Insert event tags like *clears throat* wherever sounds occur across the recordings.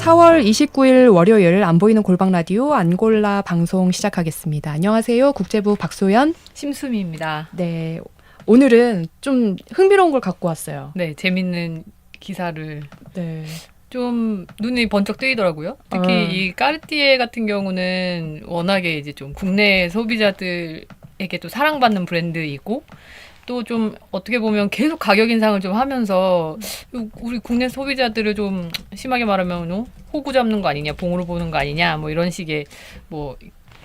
4월 29일 월요일 안 보이는 골방 라디오 안골라 방송 시작하겠습니다. 안녕하세요. 국제부 박소연. 심수미입니다. 네. 오늘은 좀 흥미로운 걸 갖고 왔어요. 네, 재밌는 기사를 네. 좀 눈이 번쩍 뜨이더라고요. 특히 아. 이 까르띠에 같은 경우는 워낙에 이제 좀 국내 소비자들에게 또 사랑받는 브랜드이고 또 좀 어떻게 보면 계속 가격 인상을 좀 하면서 우리 국내 소비자들을 좀 심하게 말하면 어? 호구 잡는 거 아니냐, 봉으로 보는 거 아니냐, 뭐 이런 식의 뭐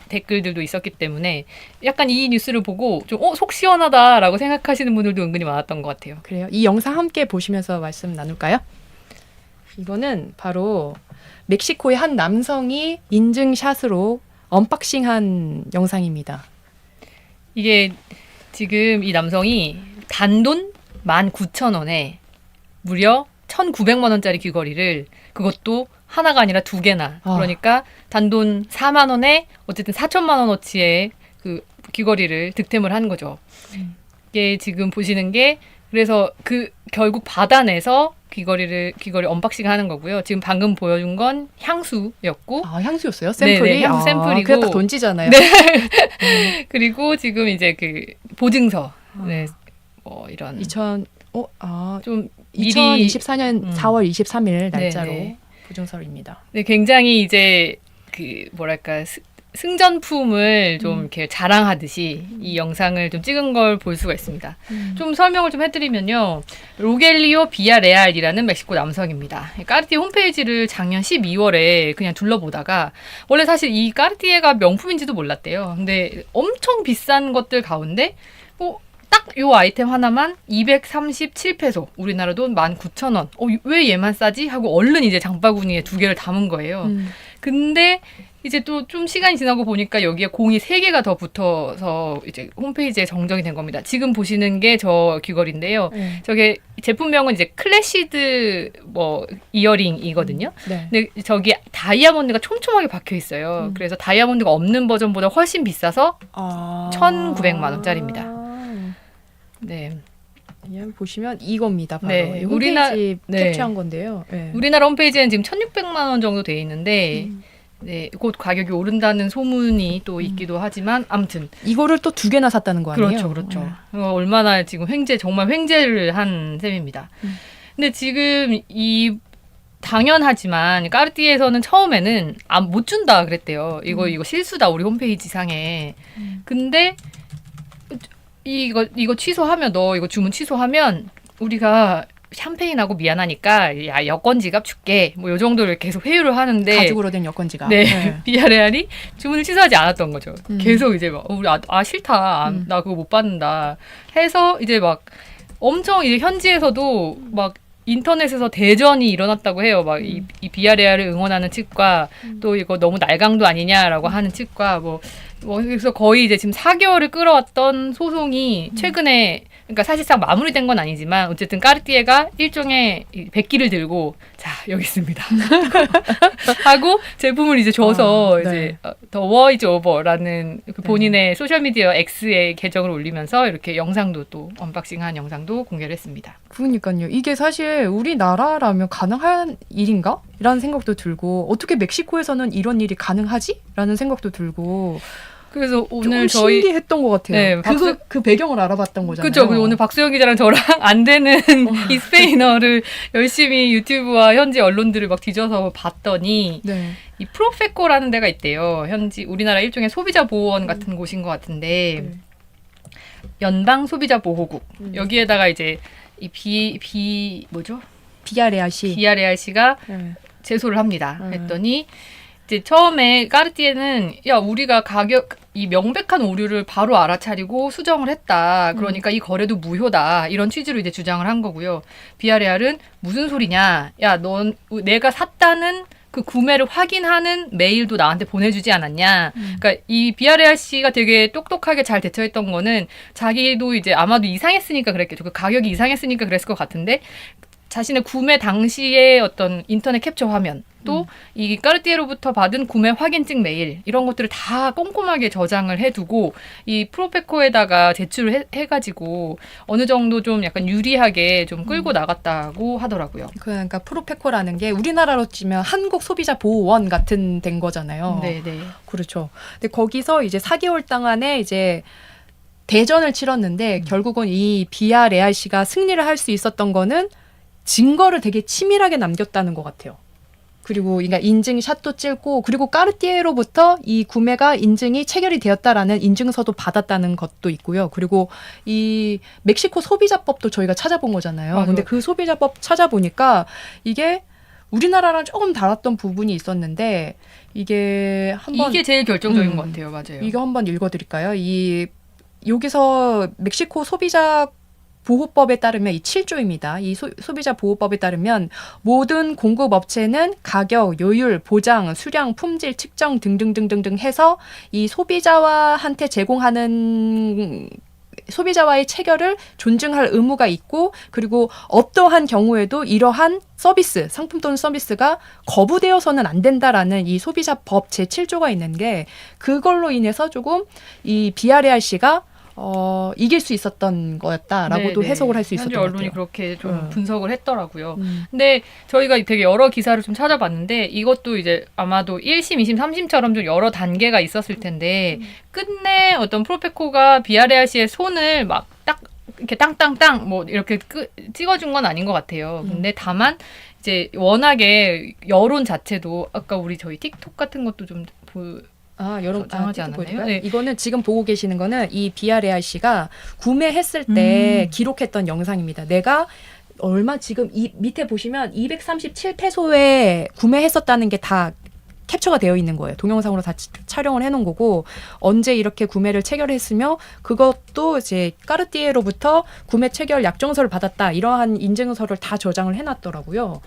댓글들도 있었기 때문에 약간 이 뉴스를 보고 좀 어, 속 시원하다라고 생각하시는 분들도 은근히 많았던 것 같아요. 그래요. 이 영상 함께 보시면서 말씀 나눌까요? 이거는 바로 멕시코의 한 남성이 인증샷으로 언박싱한 영상입니다. 이게 지금 이 남성이 단돈 19,000원에 무려 1,900만 원짜리 귀걸이를 그것도 하나가 아니라 두 개나 아. 그러니까 단돈 4만 원에 어쨌든 4천만 원어치의 그 귀걸이를 득템을 한 거죠. 음. 이게 지금 보시는 게 그래서 그 결국 받아내서 귀걸이를 귀걸이 언박싱 하는 거고요. 지금 방금 보여준 건 향수였고 아 향수였어요? 샘플이? 네네, 향수 아, 샘플이고. 그냥 딱 돈지잖아요. *laughs* 그리고 지금 이제 그 보증서 아. 네. 뭐 이런 2000 어, 아, 좀 미리 2024년 음. 4월 23일 날짜로 네네. 보증서입니다. 네, 굉장히 이제 그 뭐랄까 스- 승전품을 좀 음. 이렇게 자랑하듯이 이 영상을 좀 찍은 걸 볼 수가 있습니다. 좀 설명을 좀 해드리면요. 로겔리오 비아레알이라는 멕시코 남성입니다. 까르티에 홈페이지를 작년 12월에 그냥 둘러보다가 원래 사실 이 까르티에가 명품인지도 몰랐대요. 근데 엄청 비싼 것들 가운데 뭐 딱 요 아이템 하나만 237페소, 우리나라 돈 19,000원. 어, 왜 얘만 싸지? 하고 얼른 이제 장바구니에 두 개를 담은 거예요. 음. 근데 이제 또 좀 시간이 지나고 보니까 여기에 공이 세 개가 더 붙어서 이제 홈페이지에 정정이 된 겁니다. 지금 보시는 게 저 귀걸이인데요. 네. 저게 제품명은 이제 클래시드 뭐 이어링이거든요. 네. 근데 저기 다이아몬드가 촘촘하게 박혀 있어요. 음. 그래서 다이아몬드가 없는 버전보다 훨씬 비싸서 아. 1,900만 원짜리입니다. 네. 그냥 보시면 이겁니다. 바로 네, 이 우리나- 네. 캡처한 건데요. 네. 우리나라 홈페이지에는 지금 1,600만 원 정도 돼 있는데 음. 네, 곧 가격이 오른다는 소문이 또 있기도 하지만 아무튼 이거를 또 두 개나 샀다는 거 아니에요? 그렇죠, 그렇죠. 네. 어, 얼마나 지금 횡재 정말 횡재를 한 셈입니다. 음. 근데 지금 이 당연하지만 까르띠에서는 처음에는 안, 못 준다 그랬대요. 이거 음. 이거 실수다 우리 홈페이지 상에. 음. 근데 이거 이거 취소하면 너 이거 주문 취소하면 우리가 샴페인하고 미안하니까 야 여권 지갑 줄게 뭐 요 정도를 계속 회유를 하는데 가죽으로 된 여권지가. 네. *laughs* 비아레알이 주문을 취소하지 않았던 거죠. 음. 계속 이제 막 어, 우리 아, 아 싫다 아, 음. 나 그거 못 받는다 해서 이제 막 엄청 이제 현지에서도 막 인터넷에서 대전이 일어났다고 해요. 막이이 비아레알을 응원하는 측과 음. 또 이거 너무 날강도 아니냐라고 하는 측과 뭐, 뭐 그래서 거의 이제 지금 4개월을 끌어왔던 소송이 음. 최근에 그러니까 사실상 마무리된 건 아니지만 어쨌든 까르띠에가 일종의 이 백기를 들고 자 여기 있습니다 *laughs* 하고 제품을 이제 줘서 아, 네. 이제 War is Over라는 그 본인의 소셜 미디어 X의 계정을 올리면서 이렇게 영상도 또 언박싱한 영상도 공개를 했습니다. 그러니까요. 이게 사실 우리나라라면 가능한 일인가? 라는 생각도 들고 어떻게 멕시코에서는 이런 일이 가능하지? 라는 생각도 들고 그래서 오늘 저희 신기했던 것 같아요. 네, 박수- 그, 그 배경을 알아봤던 거잖아요. 그죠. 그리고 오늘 박수영 기자랑 저랑 *laughs* 안 되는 *laughs* 이 스페인어를 열심히 유튜브와 현지 언론들을 막 뒤져서 봤더니 네. 이 프로페코라는 데가 있대요. 현지 우리나라 일종의 소비자 보호원 같은 곳인 것 같은데 네. 연방 소비자 보호국 음. 여기에다가 이제 이 비 비 뭐죠? 비아레아시. 비아레알 씨가 네. 제소를 합니다. 음. 했더니 이제 처음에 까르띠에는 야 우리가 가격 이 명백한 오류를 바로 알아차리고 수정을 했다. 그러니까 이 거래도 무효다. 이런 취지로 이제 주장을 한 거고요. 비아레알은 무슨 소리냐? 야, 넌 내가 샀다는 그 구매를 확인하는 메일도 나한테 보내주지 않았냐. 음. 그러니까 이 비아레알 씨가 되게 똑똑하게 잘 대처했던 거는 자기도 이제 아마도 이상했으니까 그랬겠죠. 그 가격이 이상했으니까 그랬을 것 같은데 자신의 구매 당시의 어떤 인터넷 capture 화면 또이 까르띠에로부터 받은 구매 확인증 메일 이런 것들을 다 꼼꼼하게 저장을 해두고 이 프로페코에다가 제출을 해, 해가지고 어느 정도 좀 약간 유리하게 좀 끌고 나갔다고 하더라고요. 그러니까 프로페코라는 게 우리나라로 치면 한국 소비자 보호원 같은 된 거잖아요. 네, 네. 그렇죠. 근데 거기서 이제 4개월 동안에 이제 대전을 치렀는데 결국은 이 비아 레알 씨가 승리를 할 수 있었던 거는 증거를 되게 치밀하게 남겼다는 것 같아요. 그리고 그러니까 인증샷도 찍고 그리고 까르띠에로부터 이 구매가 인증이 체결이 되었다라는 인증서도 받았다는 것도 있고요. 그리고 이 멕시코 소비자법도 저희가 찾아본 거잖아요. 맞아요. 근데 그 소비자법 찾아보니까 이게 우리나라랑 조금 달랐던 부분이 있었는데 이게 한번 이게 제일 결정적인 음. 것 같아요. 맞아요. 이거 한번 읽어드릴까요? 이 여기서 멕시코 소비자 보호법에 따르면 이 7조입니다. 이 소, 소비자 보호법에 따르면 모든 공급 업체는 가격, 요율, 보장, 수량, 품질 측정 등등등등등 해서 이 소비자와한테 제공하는 소비자와의 체결을 존중할 의무가 있고 그리고 어떠한 경우에도 이러한 서비스, 상품 또는 서비스가 거부되어서는 안 된다라는 이 소비자법 제7조가 있는 게 그걸로 인해서 조금 이 씨가 어, 이길 수 있었던 거였다라고도 네, 네. 해석을 할 수 있었던 현지 것 언론이 같아요. 그렇게 좀 음. 분석을 했더라고요. 음. 근데 저희가 되게 여러 기사를 좀 찾아봤는데 이것도 이제 아마도 1심, 2심, 3심처럼 좀 여러 단계가 있었을 텐데 끝내 어떤 프로페코가 비아레알 씨의 손을 막 딱 이렇게 땅땅땅 뭐 이렇게 끄, 찍어준 건 아닌 것 같아요. 음. 근데 다만 이제 워낙에 여론 자체도 아까 우리 저희 틱톡 같은 것도 좀 보, 아, 여러분 저장하지 아, 않았나요? 보여드릴까요? 네. 이거는 지금 보고 계시는 거는 이 비아레알 씨가 구매했을 때 음. 기록했던 영상입니다. 내가 얼마 지금 이 밑에 보시면 237페소에 구매했었다는 게 다 캡처가 되어 있는 거예요. 동영상으로 다 치- 촬영을 해놓은 거고 언제 이렇게 구매를 체결했으며 그것도 이제 까르띠에로부터 구매 체결 약정서를 받았다 이러한 인증서를 다 저장을 해놨더라고요.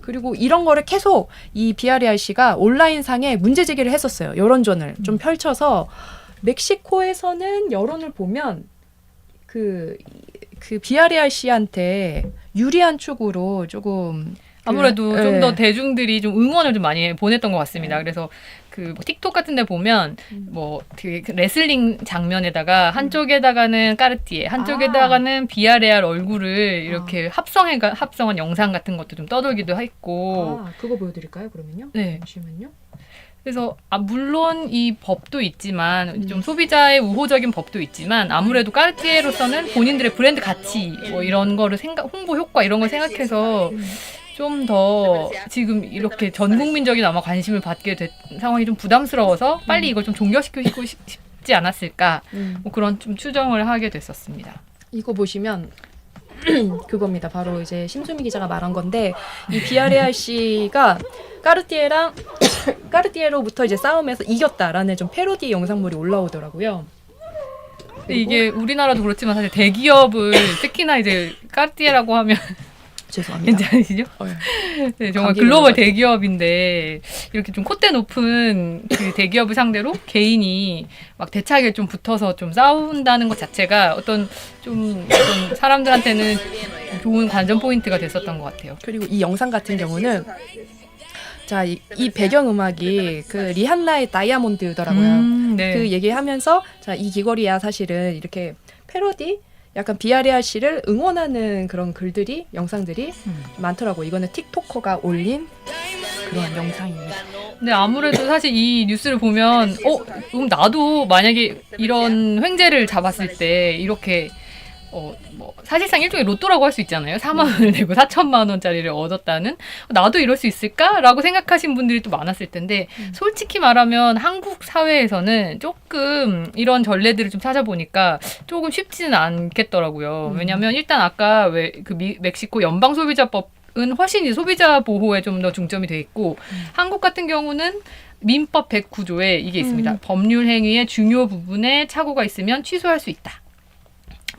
그리고 이런 거를 계속 이 씨가 온라인상에 문제 제기를 했었어요. 여론전을 좀 펼쳐서 멕시코에서는 여론을 보면 그, 그 비아리알 씨한테 유리한 쪽으로 조금 아무래도 그, 좀 예. 더 대중들이 좀 응원을 좀 많이 보냈던 것 같습니다. 네. 그래서 그뭐 틱톡 같은 데 보면 음. 뭐 되게 그 레슬링 장면에다가 한쪽에다가는 까르띠에, 한쪽에다가는 비아레알 얼굴을 이렇게 합성해 합성한 영상 같은 것도 좀 떠돌기도 했고. 아, 그거 보여드릴까요? 그러면요. 네. 잠시만요. 그래서 아 물론 이 법도 있지만 음. 좀 소비자의 우호적인 법도 있지만 아무래도 까르띠에로서는 본인들의 브랜드 가치 뭐 이런 거를 생각 홍보 효과 이런 걸 생각해서 음. 좀 더 지금 이렇게 전 국민적인 아마 관심을 받게 된 상황이 좀 부담스러워서 빨리 이걸 좀 종결시키고 싶- 싶지 않았을까 음. 뭐 그런 좀 추정을 하게 됐었습니다. 이거 보시면 *clears throat* 그겁니다. 바로 이제 심수미 기자가 말한 건데 이 비아레알 씨가 까르띠에랑 *clears throat* 까르띠에로부터 이제 싸움에서 이겼다라는 좀 패러디 영상물이 올라오더라고요. 이게 우리나라도 그렇지만 사실 대기업을 특히나 이제 까르띠에라고 하면 죄송합니다. *laughs* 괜찮으시죠? 어, 네, 정말 글로벌. 대기업인데 이렇게 좀 콧대 높은 그 대기업을 상대로 개인이 막 대차게 좀 붙어서 좀 싸운다는 것 자체가 어떤 좀 어떤 사람들한테는 좋은 관전 포인트가 됐었던 것 같아요. 그리고 이 영상 같은 경우는 자, 이, 이 배경 음악이 그 리한나의 다이아몬드더라고요. 음, 네. 그 얘기하면서 자, 이 귀걸이야 사실은 이렇게 패러디 약간 비아리아 씨를 응원하는 그런 글들이 영상들이 음. 많더라고. 이거는 틱토커가 올린 그런 영상입니다. 근데 아무래도 사실 이 뉴스를 보면 어 그럼 나도 만약에 이런 횡재를 잡았을 때 이렇게 어 뭐 사실상 일종의 로또라고 할 수 있잖아요. 4만 원을 내고 4천만 원짜리를 얻었다는 나도 이럴 수 있을까라고 생각하신 분들이 또 많았을 텐데 음. 솔직히 말하면 한국 사회에서는 조금 이런 전례들을 좀 찾아보니까 조금 쉽지는 않겠더라고요. 음. 왜냐하면 일단 아까 왜 그 멕시코 연방 소비자법 은 훨씬 이 소비자 보호에 좀 더 중점이 돼 있고 음. 한국 같은 경우는 민법 109조에 이게 있습니다. 음. 법률 행위의 중요 부분에 착오가 있으면 취소할 수 있다.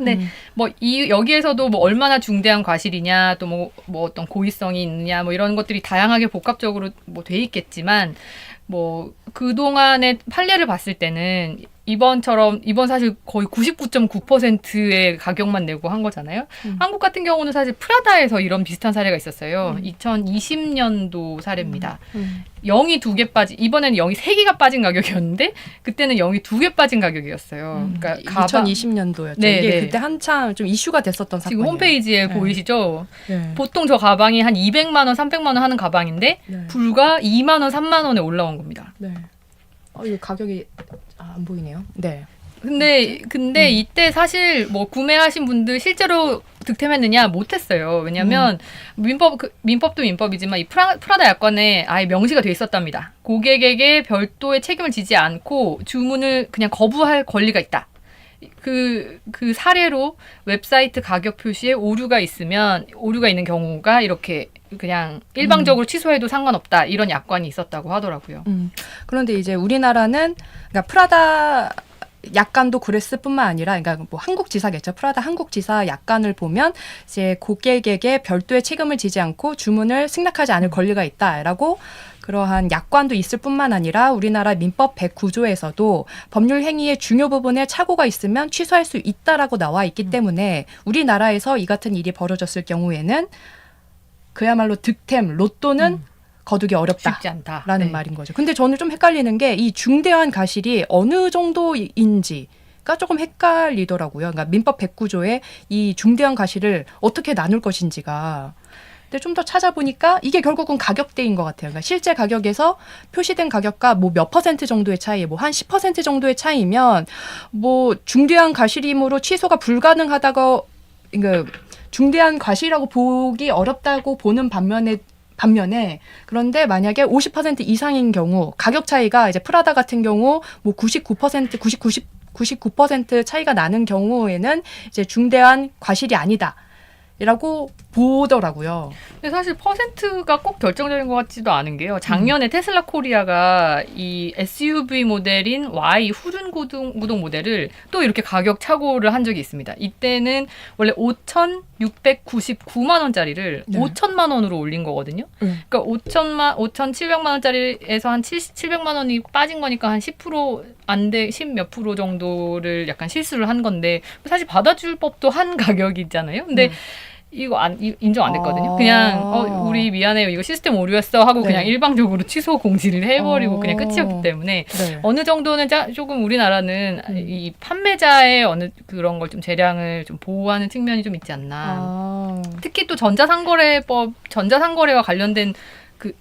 근데 음. 뭐이 여기에서도 뭐 얼마나 중대한 과실이냐 또뭐뭐 어떤 고의성이 있느냐 뭐 이런 것들이 다양하게 복합적으로 뭐 돼 있겠지만 뭐 그동안의 판례를 봤을 때는 이번처럼 이번 사실 거의 99.9%의 가격만 내고 한 거잖아요. 음. 한국 같은 경우는 사실 프라다에서 이런 비슷한 사례가 있었어요. 음. 2020년도 사례입니다. 음. 0이 두 개 빠진 이번에는 0이 세 개가 빠진 가격이었는데 그때는 0이 두 개 빠진 가격이었어요. 음. 그러니까 가방 2020년도였죠. 네, 이게 네. 그때 한참 좀 이슈가 됐었던 지금 사건이에요. 홈페이지에 네. 보이시죠? 네. 보통 저 가방이 한 200만 원, 300만 원 하는 가방인데 네. 불과 2만 원, 3만 원에 올라온 겁니다. 네. 어, 이 가격이 아, 안 보이네요. 네. 근데 근데 음. 이때 사실 뭐 구매하신 분들 실제로 득템했느냐 못했어요. 왜냐하면 음. 민법 그, 민법도 민법이지만 이 프라, 프라다 약관에 아예 명시가 돼 있었답니다. 고객에게 별도의 책임을 지지 않고 주문을 그냥 거부할 권리가 있다. 그, 그 사례로 웹사이트 가격 표시에 오류가 있으면, 오류가 있는 경우가 이렇게 그냥 일방적으로 취소해도 상관없다. 이런 약관이 있었다고 하더라고요. 음. 그런데 이제 우리나라는 그러니까 프라다 약관도 그랬을 뿐만 아니라 그러니까 뭐 한국 지사겠죠. 프라다 한국 지사 약관을 보면 이제 고객에게 별도의 책임을 지지 않고 주문을 승낙하지 않을 권리가 있다라고 그러한 약관도 있을 뿐만 아니라 우리나라 민법 109조에서도 법률 행위의 중요 부분에 착오가 있으면 취소할 수 있다라고 나와 있기 때문에 우리나라에서 이 같은 일이 벌어졌을 경우에는 그야말로 득템, 로또는 음. 거두기 어렵다. 쉽지 않다. 라는 네. 말인 거죠. 근데 저는 좀 헷갈리는 게 이 중대한 가실이 어느 정도인지 가 조금 헷갈리더라고요. 그러니까 민법 109조에 이 중대한 가실을 어떻게 나눌 것인지가. 근데 좀 더 찾아보니까 이게 결국은 가격대인 것 같아요. 그러니까 실제 가격에서 표시된 가격과 뭐 몇 퍼센트 정도의 차이, 뭐 한 10% 정도의 차이면 뭐 중대한 가실이므로 취소가 불가능하다고 그러니까 중대한 과실이라고 보기 어렵다고 보는 반면에 반면에 그런데 만약에 50% 이상인 경우 가격 차이가 이제 프라다 같은 경우 뭐 99% 90 90 99% 차이가 나는 경우에는 이제 중대한 과실이 아니다. 이라고 보더라고요. 근데 사실 퍼센트가 꼭 결정적인 것 같지도 않은 게요. 작년에 테슬라 코리아가 이 SUV 모델인 Y 후륜 구동, 구동 모델을 또 이렇게 가격 착오를 한 적이 있습니다. 이때는 원래 5,699만 원짜리를 네. 5천만 원으로 올린 거거든요. 음. 그러니까 5천만 5,700만 원짜리에서 한 7, 700만 원이 빠진 거니까 한 10%안 돼, 10 몇 프로 정도를 약간 실수를 한 건데 사실 받아줄 법도 한 *laughs* 가격이잖아요. 근데 음. 이거 안 이- 인정 안 됐거든요. 아. 그냥 어 우리 미안해요. 이거 시스템 오류였어 하고 네. 그냥 일방적으로 취소 공지를 해버리고 어. 그냥 끝이었기 때문에 네. 어느 정도는 자, 조금 우리나라는 음. 이 판매자의 어느 그런 걸 좀 재량을 좀 보호하는 측면이 좀 있지 않나. 아. 특히 또 전자상거래법 전자상거래와 관련된 그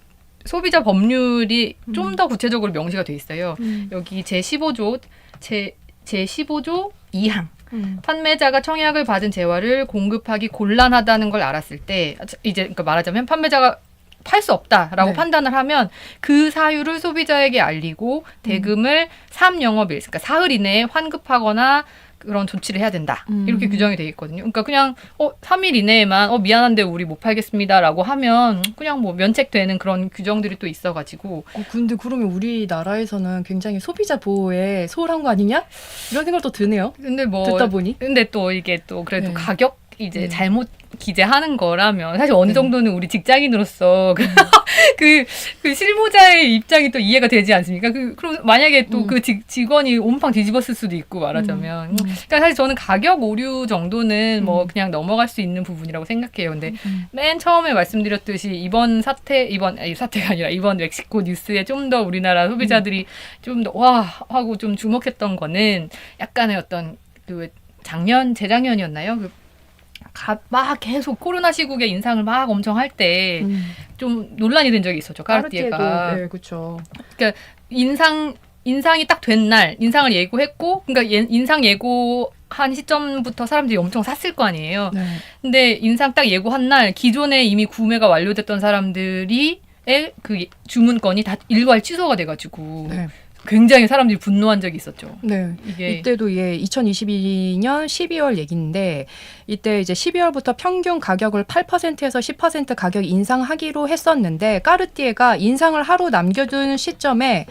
소비자 법률이 음. 좀더 구체적으로 명시가 돼 있어요. 음. 여기 제 15조 제 제 15조 2항 음. 판매자가 청약을 받은 재화를 공급하기 곤란하다는 걸 알았을 때 이제 그러니까 말하자면 판매자가 팔 수 없다라고 네. 판단을 하면 그 사유를 소비자에게 알리고 대금을 3영업일 그러니까 사흘 이내에 환급하거나 그런 조치를 해야 된다. 음. 이렇게 규정이 돼 있거든요. 그러니까 그냥 어 3일 이내에만 어 미안한데 우리 못 팔겠습니다라고 하면 그냥 뭐 면책되는 그런 규정들이 또 있어 가지고 어, 근데 그러면 우리나라에서는 굉장히 소비자 보호에 소홀한 거 아니냐? 이런 생각도 드네요. 근데 뭐 듣다 보니. 근데 또 이게 또 그래도 네. 가격 이제 네. 잘못 기재하는 거라면 사실 어느 네. 정도는 우리 직장인으로서 그, *laughs* 그, 그 실무자의 입장이 또 이해가 되지 않습니까? 그, 그럼 만약에 또 음. 그 직원이 온팡 뒤집었을 수도 있고 말하자면. 음. 그러니까 사실 저는 가격 오류 정도는 뭐 음. 그냥 넘어갈 수 있는 부분이라고 생각해요. 근데 음. 맨 처음에 말씀드렸듯이 이번 사태 이번 아니 사태가 아니라 이번 멕시코 뉴스에 좀 더 우리나라 소비자들이 좀더 와 하고 좀 주목했던 거는 약간의 어떤 그 작년 재작년이었나요? 그 가, 막 계속 코로나 시국에 인상을 막 엄청 할 때좀 음. 논란이 된 적이 있었죠. 까르띠에가 네, 그렇죠. 인상 인상이 딱 된 날 인상을 예고했고 그러니까 예- 인상 예고 한 시점부터 사람들이 엄청 샀을 거 아니에요. 네. 근데 인상 딱 예고한 날 기존에 이미 구매가 완료됐던 사람들이 의그 주문건이 다 일괄 취소가 돼가지고 네. 굉장히 사람들이 분노한 적이 있었죠. 네. 이게 이때도 예 2022년 12월 얘기인데 이때 이제 12월부터 평균 가격을 8%에서 10% 가격 인상하기로 했었는데 까르띠에가 인상을 하루 남겨둔 시점에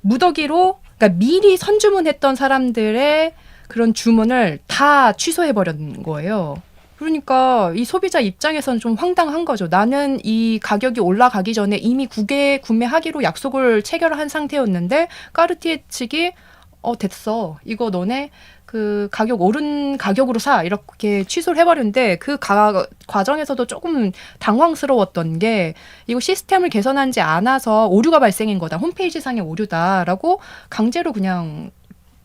무더기로 그러니까 미리 선주문했던 사람들의 그런 주문을 다 취소해 버린 거예요. 그러니까 이 소비자 입장에서는 좀 황당한 거죠. 나는 이 가격이 올라가기 전에 이미 국외 구매하기로 약속을 체결한 상태였는데 까르티에 측이 어 됐어. 이거 너네 그 가격 오른 가격으로 사. 이렇게 취소를 해버렸는데 그 가, 과정에서도 조금 당황스러웠던 게 이거 시스템을 개선하지 않아서 오류가 발생인 거다. 홈페이지 상의 오류다라고 강제로 그냥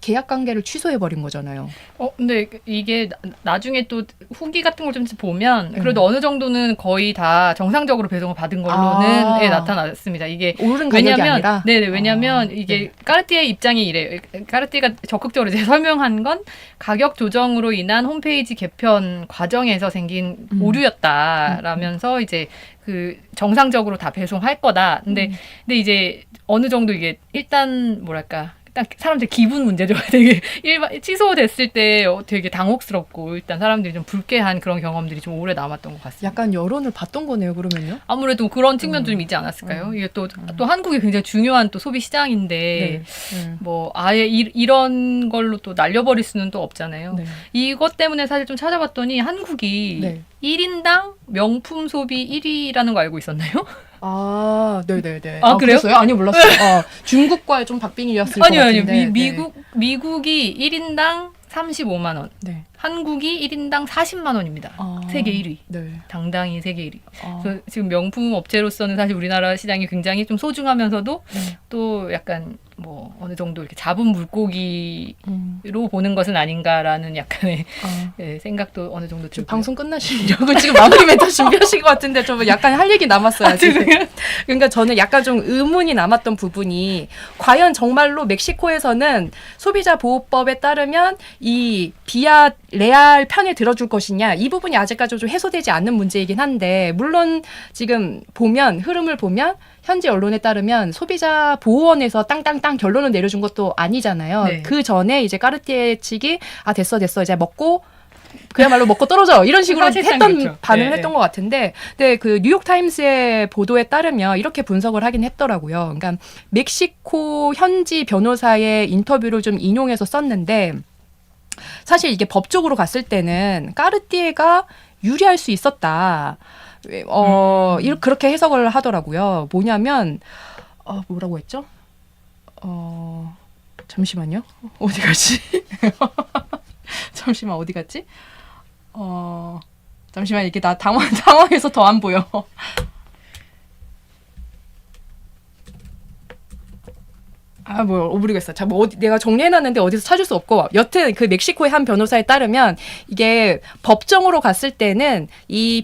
계약 관계를 취소해 버린 거잖아요. 어, 근데 이게 나- 나중에 또 후기 같은 걸 좀 보면 음. 그래도 어느 정도는 거의 다 정상적으로 배송을 받은 걸로는 아. 예, 나타났습니다. 이게 오른 가격이 왜냐면 아니라 네네 왜냐면 아, 이게 네. 까르띠에 입장이 이래 까르띠가 적극적으로 이제 *laughs* 설명한 건 가격 조정으로 인한 홈페이지 개편 과정에서 생긴 음. 오류였다라면서 이제 그 정상적으로 다 배송할 거다. 근데 음. 근데 이제 어느 정도 이게 일단 뭐랄까 일단 사람들 기분 문제죠. *laughs* 되게 일반 취소됐을 때 어, 되게 당혹스럽고 일단 사람들이 좀 불쾌한 그런 경험들이 좀 오래 남았던 것 같습니다. 약간 여론을 봤던 거네요. 그러면요. 아무래도 그런 측면도 음. 좀 있지 않았을까요? 음. 이게 또, 또 한국이 굉장히 중요한 또 소비 시장인데, 네. 뭐, 아예 이, 이런 걸로 또 날려버릴 수는 또 없잖아요. 네. 이것 때문에 사실 좀 찾아봤더니 한국이 네. 1인당 명품 소비 1위라는 거 알고 있었나요? *laughs* 아, 네네네. 아, 그래요? 그랬어요? 아니요, 몰랐어요. 어, 중국과의 좀 박빙이었을 아니요, 것 아니요. 같은데. 미, 미국, 미국이 1인당 35만 원, 네. 한국이 1인당 40만 원입니다. 아, 세계 1위. 네. 당당히 세계 1위. 아, 그래서 지금 명품 업체로서는 사실 우리나라 시장이 굉장히 좀 소중하면서도 네. 또 약간 뭐 어느 정도 이렇게 잡은 물고기로 음, 보는 것은 아닌가라는 약간의 아. *laughs* 예, 생각도 어느 정도 지금 들고 방송 끝나시려고 지금 마무리 멘트 준비하신 것 같은데 좀 약간 할 얘기 남았어요. 아직. 그러니까 저는 약간 좀 의문이 남았던 부분이 과연 정말로 멕시코에서는 소비자 보호법에 따르면 이 비아 레알 편에 들어줄 것이냐 이 부분이 아직까지 좀 해소되지 않는 문제이긴 한데 물론 지금 보면 흐름을 보면 현지 언론에 따르면 소비자 보호원에서 땅땅땅 결론을 내려준 것도 아니잖아요. 네. 그 전에 이제 까르띠에 측이 아 됐어 됐어 이제 먹고 그야말로 먹고 떨어져 이런 식으로 사실상 했던 그렇죠. 반응을 네, 했던 네. 것 같은데, 근데 그 뉴욕 타임스의 보도에 따르면 이렇게 분석을 하긴 했더라고요. 그러니까 멕시코 현지 변호사의 인터뷰를 좀 인용해서 썼는데 사실 이게 법적으로 갔을 때는 까르띠에가 유리할 수 있었다. 어, 음. 이 그렇게 해석을 하더라고요. 뭐냐면 어, 뭐라고 했죠? 어, 잠시만요. 어디 갔지? *laughs* 잠시만 어디 갔지? 어, 잠시만 이게 나 당황 *laughs* 당황해서 더 안 보여. 아, 뭐, 모르겠어. 자, 뭐, 내가 정리해놨는데 어디서 찾을 수 없고. 여튼, 그 멕시코의 한 변호사에 따르면, 이게 법정으로 갔을 때는 이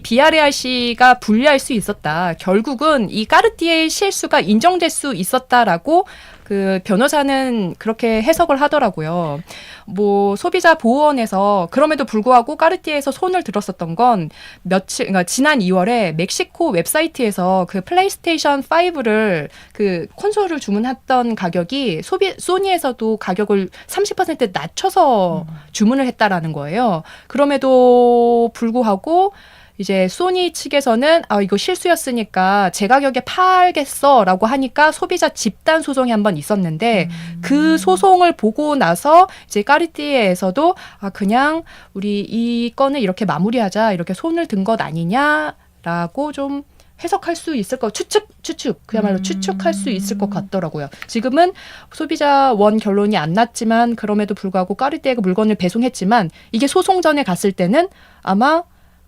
씨가 불리할 수 있었다. 결국은 이 까르띠에의 실수가 인정될 수 있었다라고 그 변호사는 그렇게 해석을 하더라고요. 뭐 소비자 보호원에서 그럼에도 불구하고 까르띠에에서 손을 들었었던 건 며칠 그러니까 지난 2월에 멕시코 웹사이트에서 그 플레이스테이션 5를 그 콘솔을 주문했던 가격이 소비 소니에서도 가격을 30% 낮춰서 주문을 했다라는 거예요. 그럼에도 불구하고 이제 소니 측에서는 아 이거 실수였으니까 제 가격에 팔겠어라고 하니까 소비자 집단 소송이 한 번 있었는데 그 소송을 보고 나서 이제 까르띠에에서도 아 그냥 우리 이 건을 이렇게 마무리하자 이렇게 손을 든 것 아니냐라고 좀 해석할 수 있을 것 추측 추측 그야말로 음. 추측할 수 있을 것 같더라고요. 지금은 소비자 원 결론이 안 났지만 그럼에도 불구하고 까르띠에가 물건을 배송했지만 이게 소송 전에 갔을 때는 아마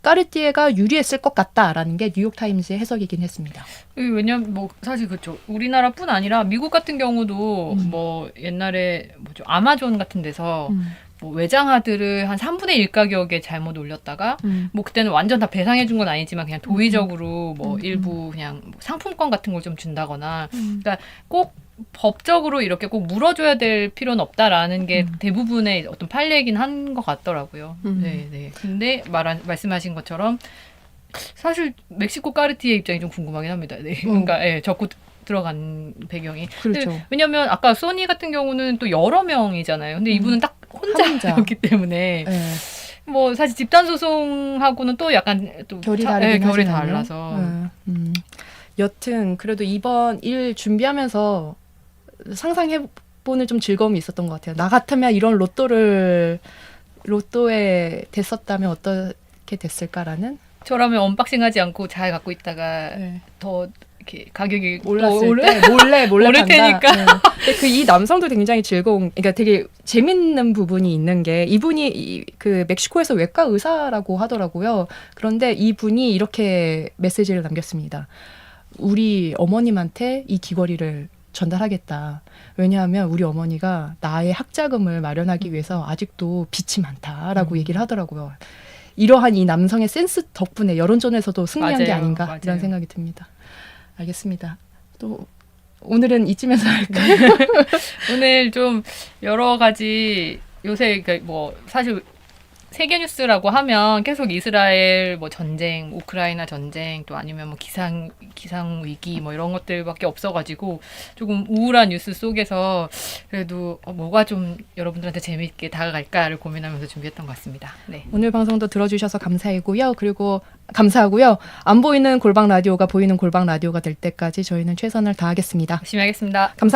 까르띠에가 유리했을 것 같다라는 게 뉴욕 타임스의 해석이긴 했습니다. 왜냐면 뭐 사실 그렇죠. 우리나라뿐 아니라 미국 같은 경우도 음. 뭐 옛날에 뭐죠 아마존 같은 데서 뭐 외장하드를 한 3분의 1 가격에 잘못 올렸다가 음. 뭐 그때는 완전 다 배상해 준 건 아니지만 그냥 도의적으로 뭐 음, 일부 그냥 뭐 상품권 같은 걸 좀 준다거나 음. 꼭 법적으로 이렇게 꼭 물어줘야 될 필요는 없다라는 게 음. 대부분의 어떤 판례이긴 한 것 같더라고요. 음. 네, 네. 근데 말한 말씀하신 것처럼 사실 멕시코 까르티의 입장이 좀 궁금하긴 합니다. 네. 음. 그러니까 예, 적고 들어간 배경이. 그렇죠. 왜냐면 아까 소니 같은 경우는 또 여러 명이잖아요. 근데 이분은 딱 음. 한 혼자. 혼자였기 *laughs* 때문에 네. 뭐 사실 집단 소송하고는 또 약간 또 결이 차- 예, 결이 하지만요. 달라서 네. 음. 여튼 그래도 이번 일 준비하면서 상상해 보는 좀 즐거움이 있었던 것 같아요. 나 같으면 이런 로또를 로또에 됐었다면 어떻게 됐을까라는. 저라면 언박싱하지 않고 잘 갖고 있다가 네. 더 이렇게 가격이 올랐을 오르- 때 몰래 몰래 *laughs* 오를 판다. 테니까. 그이 남성도 굉장히 즐거운, 그러니까 되게 재밌는 부분이 있는 게 이분이 이, 그 멕시코에서 외과 의사라고 하더라고요. 그런데 이분이 이렇게 메시지를 남겼습니다. 우리 어머님한테 이 귀걸이를 전달하겠다. 왜냐하면 우리 어머니가 나의 학자금을 마련하기 위해서 아직도 빚이 많다라고 음. 얘기를 하더라고요. 이러한 이 남성의 센스 덕분에 여론전에서도 승리한 게 맞아요. 아닌가 맞아요. 이런 생각이 듭니다. 알겠습니다. 또 오늘은 이쯤에서 할까요? *laughs* 오늘 좀 여러 가지 요새 그뭐 사실 세계 뉴스라고 하면 계속 이스라엘 뭐 전쟁, 우크라이나 전쟁 또 아니면 뭐 기상 기상 위기 뭐 이런 것들밖에 없어가지고 조금 우울한 뉴스 속에서 그래도 어, 뭐가 좀 여러분들한테 재미있게 다가갈까를 고민하면서 준비했던 것 같습니다. 네. 오늘 방송도 들어주셔서 감사하고요. 그리고 감사하고요. 안 보이는 골방 라디오가 보이는 골방 라디오가 될 때까지 저희는 최선을 다하겠습니다. 열심히 하겠습니다. 감사합니다.